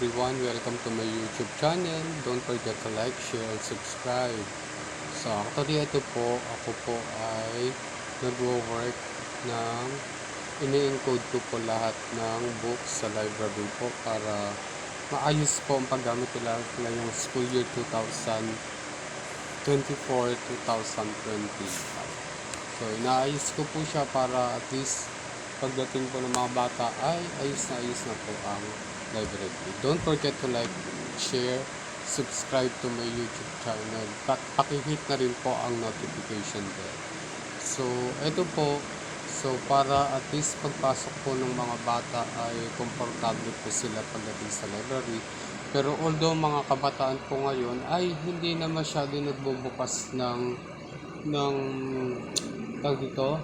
everyone, welcome to my YouTube channel. Don't forget to like, share, and subscribe. So actually ito po, ako po ay nagwo-work ng ini-encode ko po lahat ng books sa library po para maayos po ang paggamit nila ngayong school year 2024-2025. So inaayos ko po siya para at least pagdating po ng mga bata ay ayos na ayos na po ang library. Don't forget to like, share, subscribe to my YouTube channel. Pa- pakihit na rin po ang notification bell. So, ito po. So, para at least pagpasok po ng mga bata ay komportable po sila pagdating sa library. Pero although mga kabataan po ngayon ay hindi na masyado nagbubukas ng ng tawag dito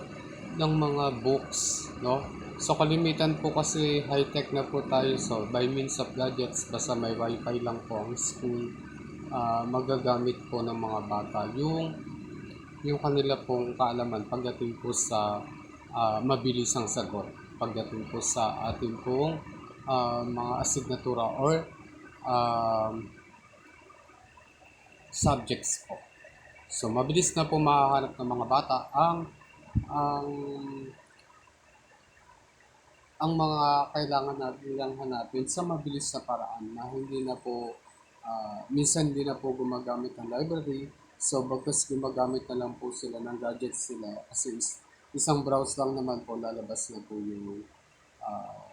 ng mga books, no? So kalimitan po kasi high-tech na po tayo so by means of gadgets basta may wifi lang po ang school ah, magagamit po ng mga bata yung yung kanila pong kaalaman pagdating po sa ah, mabilisang sagot pagdating po sa ating pong ah, mga asignatura or um, subjects po. So mabilis na po makahanap ng mga bata ang ang ang mga kailangan natin lang hanapin sa mabilis na paraan na hindi na po ah, minsan hindi na po gumagamit ng library. So bagkas gumagamit na lang po sila ng gadgets sila kasi is- isang browse lang naman po lalabas na po yung ah,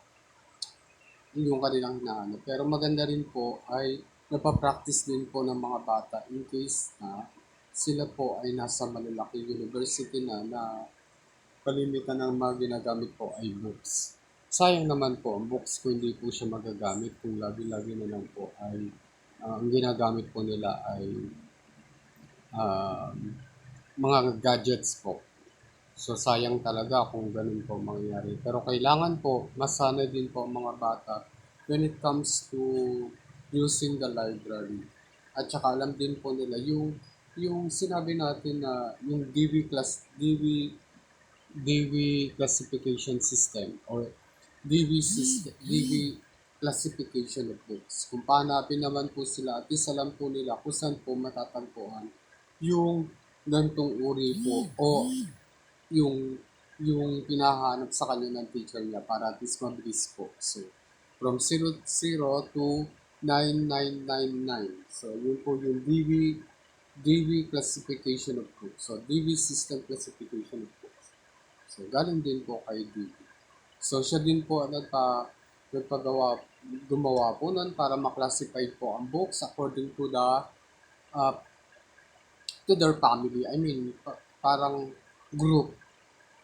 yung kanilang hinahanap. Pero maganda rin po ay napapractice din po ng mga bata in case na sila po ay nasa malalaking university na na kalimitan ng mga ginagamit po ay books. Sayang naman po, ang books ko hindi po siya magagamit kung lagi-lagi na lang po ay ah, ang ginagamit po nila ay um, mga gadgets po. So sayang talaga kung ganun po mangyayari. Pero kailangan po, masanay din po ang mga bata when it comes to using the library. At saka alam din po nila yung yung sinabi natin na yung DV class DV DV classification system or DV system DV classification of books. Kung paanapin naman po sila at least alam po nila kung saan po matatagpuan yung gantong uri po o yung yung pinahanap sa kanya ng teacher niya para at least mabilis po. So, from 00 to 9999. So, yun po yung DV DV classification of books. So, DV system classification of books. So, galing din po kay DV. So, siya din po ang nagpa, nagpagawa, gumawa po nun para maklasify po ang books according to the, uh, to their family. I mean, pa- parang group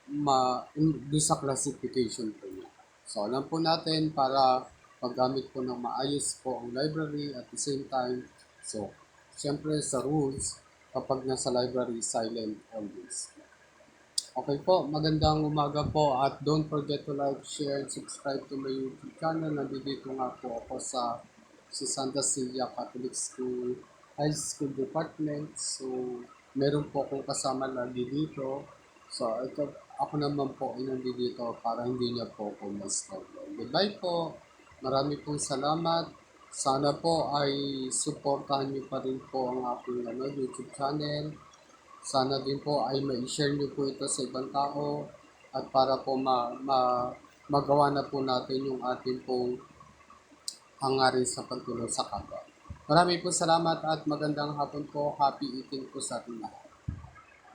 ma, doon sa classification po niya. So, alam po natin para paggamit po ng maayos po ang library at the same time. So, siyempre sa rules, kapag nasa library, silent always. Okay po, magandang umaga po at don't forget to like, share, and subscribe to my YouTube channel. Nandito nga po ako sa sa Santa Celia Catholic School High School Department. So, meron po akong kasama lagi dito. So, ito, ako naman po ay nandito para hindi niya po ako ma-stop. Goodbye po. Marami pong salamat. Sana po ay supportahan niyo pa rin po ang aking ano, YouTube channel. Sana din po ay ma-share niyo po ito sa ibang tao at para po ma, ma, magawa na po natin yung ating pong hangarin sa pagtulong sa kapwa. Marami po salamat at magandang hapon po. Happy eating po sa ating lahat.